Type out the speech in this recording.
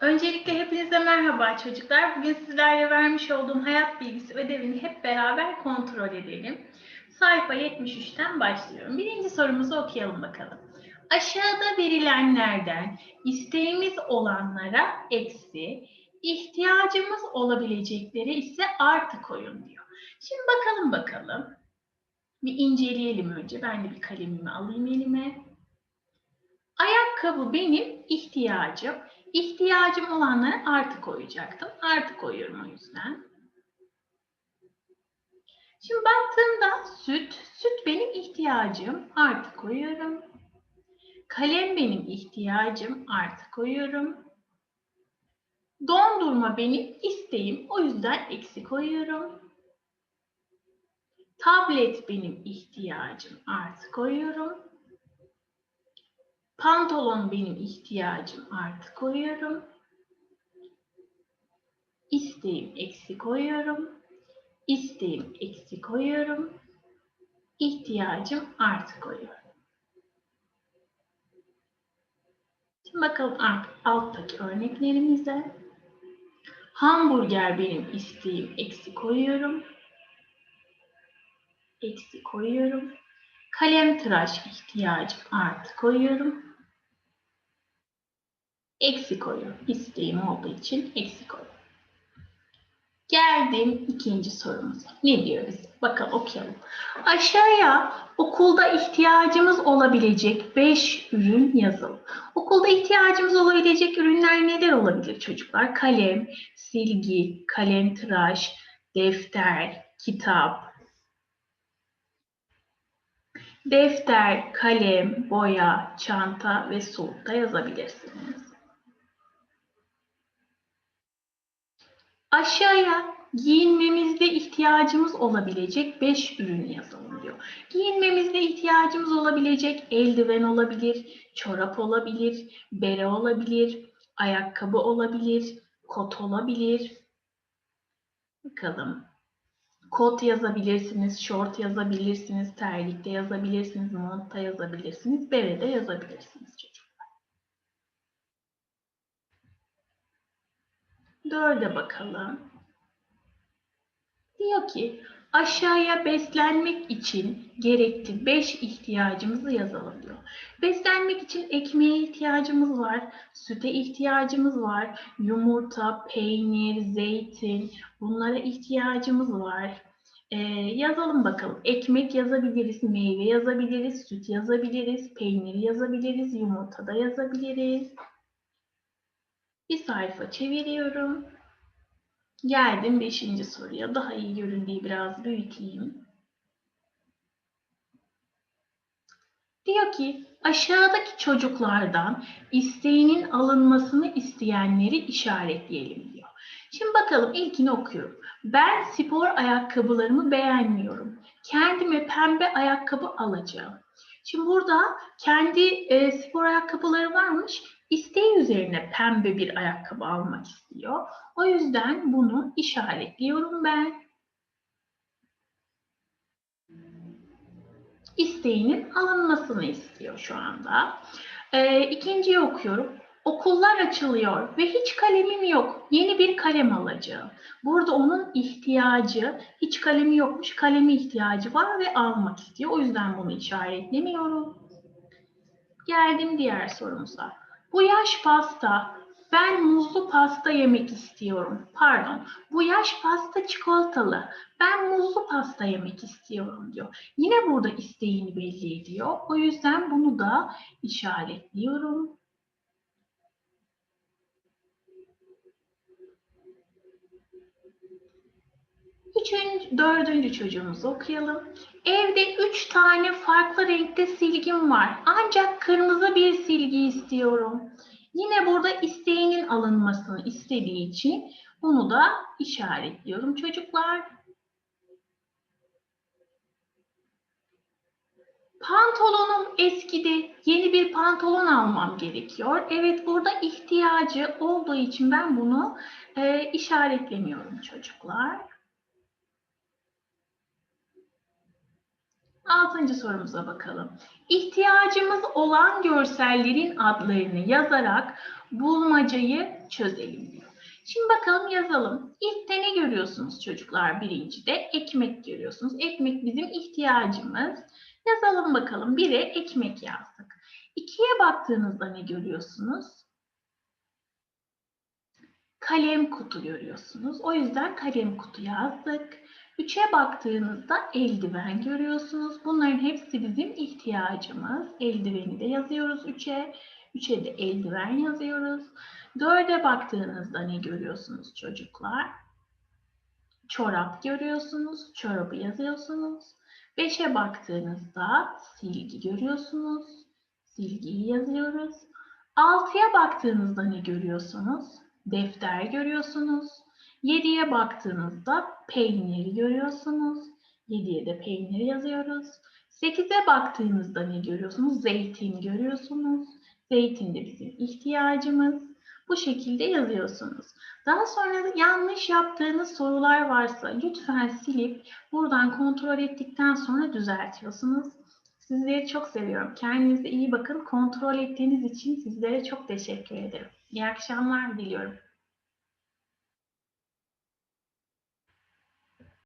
Öncelikle hepinize merhaba çocuklar. Bugün sizlerle vermiş olduğum hayat bilgisi ödevini hep beraber kontrol edelim. Sayfa 73'ten başlıyorum. Birinci sorumuzu okuyalım bakalım. Aşağıda verilenlerden isteğimiz olanlara eksi, ihtiyacımız olabilecekleri ise artı koyun diyor. Şimdi bakalım bakalım. Bir inceleyelim önce. Ben de bir kalemimi alayım elime. Ayakkabı benim ihtiyacım. İhtiyacım olanlara artı koyacaktım. Artı koyuyorum o yüzden. Şimdi baktığımda süt, süt benim ihtiyacım. Artı koyuyorum. Kalem benim ihtiyacım. Artı koyuyorum. Dondurma benim isteğim. O yüzden eksi koyuyorum. Tablet benim ihtiyacım. Artı koyuyorum. Pantolon benim ihtiyacım artı koyuyorum. İsteğim eksi koyuyorum. İsteğim eksi koyuyorum. İhtiyacım artı koyuyorum. Şimdi bakalım alttaki örneklerimize. Hamburger benim isteğim eksi koyuyorum. Eksi koyuyorum. Kalem tıraş ihtiyacım artı koyuyorum. Eksi koyuyorum. İsteğim olduğu için eksi koyuyorum. Geldim ikinci sorumuza. Ne diyoruz? Bakalım okuyalım. Aşağıya okulda ihtiyacımız olabilecek 5 ürün yazalım. Okulda ihtiyacımız olabilecek ürünler neler olabilir çocuklar? Kalem, silgi, kalem tıraş, defter, kitap, defter, kalem, boya, çanta ve su da yazabilirsiniz. Aşağıya giyinmemizde ihtiyacımız olabilecek 5 ürün yazalım diyor. Giyinmemizde ihtiyacımız olabilecek eldiven olabilir, çorap olabilir, bere olabilir, ayakkabı olabilir, kot olabilir. Bakalım. Kot yazabilirsiniz, şort yazabilirsiniz, terlikte yazabilirsiniz, montta yazabilirsiniz, berede yazabilirsiniz çocuklar. Dörde bakalım. Diyor ki aşağıya beslenmek için gerekli 5 ihtiyacımızı yazalım diyor. Beslenmek için ekmeğe ihtiyacımız var, süte ihtiyacımız var, yumurta, peynir, zeytin bunlara ihtiyacımız var. Ee, yazalım bakalım. Ekmek yazabiliriz, meyve yazabiliriz, süt yazabiliriz, peynir yazabiliriz, yumurta da yazabiliriz. Bir sayfa çeviriyorum. Geldim beşinci soruya. Daha iyi göründüğü biraz büyüteyim. Diyor ki aşağıdaki çocuklardan isteğinin alınmasını isteyenleri işaretleyelim diyor. Şimdi bakalım ilkini okuyorum. Ben spor ayakkabılarımı beğenmiyorum. Kendime pembe ayakkabı alacağım. Şimdi burada kendi e, spor ayakkabıları varmış. İsteği üzerine pembe bir ayakkabı almak istiyor. O yüzden bunu işaretliyorum ben. İsteğinin alınmasını istiyor şu anda. E, ikinciyi okuyorum. Okullar açılıyor ve hiç kalemim yok. Yeni bir kalem alacağım. Burada onun ihtiyacı, hiç kalemi yokmuş, kalemi ihtiyacı var ve almak istiyor. O yüzden bunu işaretlemiyorum. Geldim diğer sorumuza. Bu yaş pasta, ben muzlu pasta yemek istiyorum. Pardon, bu yaş pasta çikolatalı, ben muzlu pasta yemek istiyorum diyor. Yine burada isteğini belli ediyor. O yüzden bunu da işaretliyorum. Üçüncü, dördüncü çocuğumuzu okuyalım. Evde üç tane farklı renkte silgim var. Ancak kırmızı bir silgi istiyorum. Yine burada isteğinin alınmasını istediği için bunu da işaretliyorum çocuklar. Pantolonum eskidi. Yeni bir pantolon almam gerekiyor. Evet burada ihtiyacı olduğu için ben bunu e, işaretlemiyorum çocuklar. Altıncı sorumuza bakalım. İhtiyacımız olan görsellerin adlarını yazarak bulmacayı çözelim diyor. Şimdi bakalım yazalım. İlk ne görüyorsunuz çocuklar birincide? Ekmek görüyorsunuz. Ekmek bizim ihtiyacımız. Yazalım bakalım. Bire ekmek yazdık. İkiye baktığınızda ne görüyorsunuz? Kalem kutu görüyorsunuz. O yüzden kalem kutu yazdık. Üçe baktığınızda eldiven görüyorsunuz. Bunların hepsi bizim ihtiyacımız. Eldiveni de yazıyoruz üçe. Üçe de eldiven yazıyoruz. Dörde baktığınızda ne görüyorsunuz çocuklar? Çorap görüyorsunuz. Çorabı yazıyorsunuz. Beşe baktığınızda silgi görüyorsunuz. Silgiyi yazıyoruz. Altıya baktığınızda ne görüyorsunuz? Defter görüyorsunuz. 7'ye baktığınızda peyniri görüyorsunuz. 7'ye de peynir yazıyoruz. 8'e baktığınızda ne görüyorsunuz? Zeytin görüyorsunuz. Zeytin de bizim ihtiyacımız. Bu şekilde yazıyorsunuz. Daha sonra yanlış yaptığınız sorular varsa lütfen silip buradan kontrol ettikten sonra düzeltiyorsunuz. Sizleri çok seviyorum. Kendinize iyi bakın. Kontrol ettiğiniz için sizlere çok teşekkür ederim. İyi akşamlar diliyorum.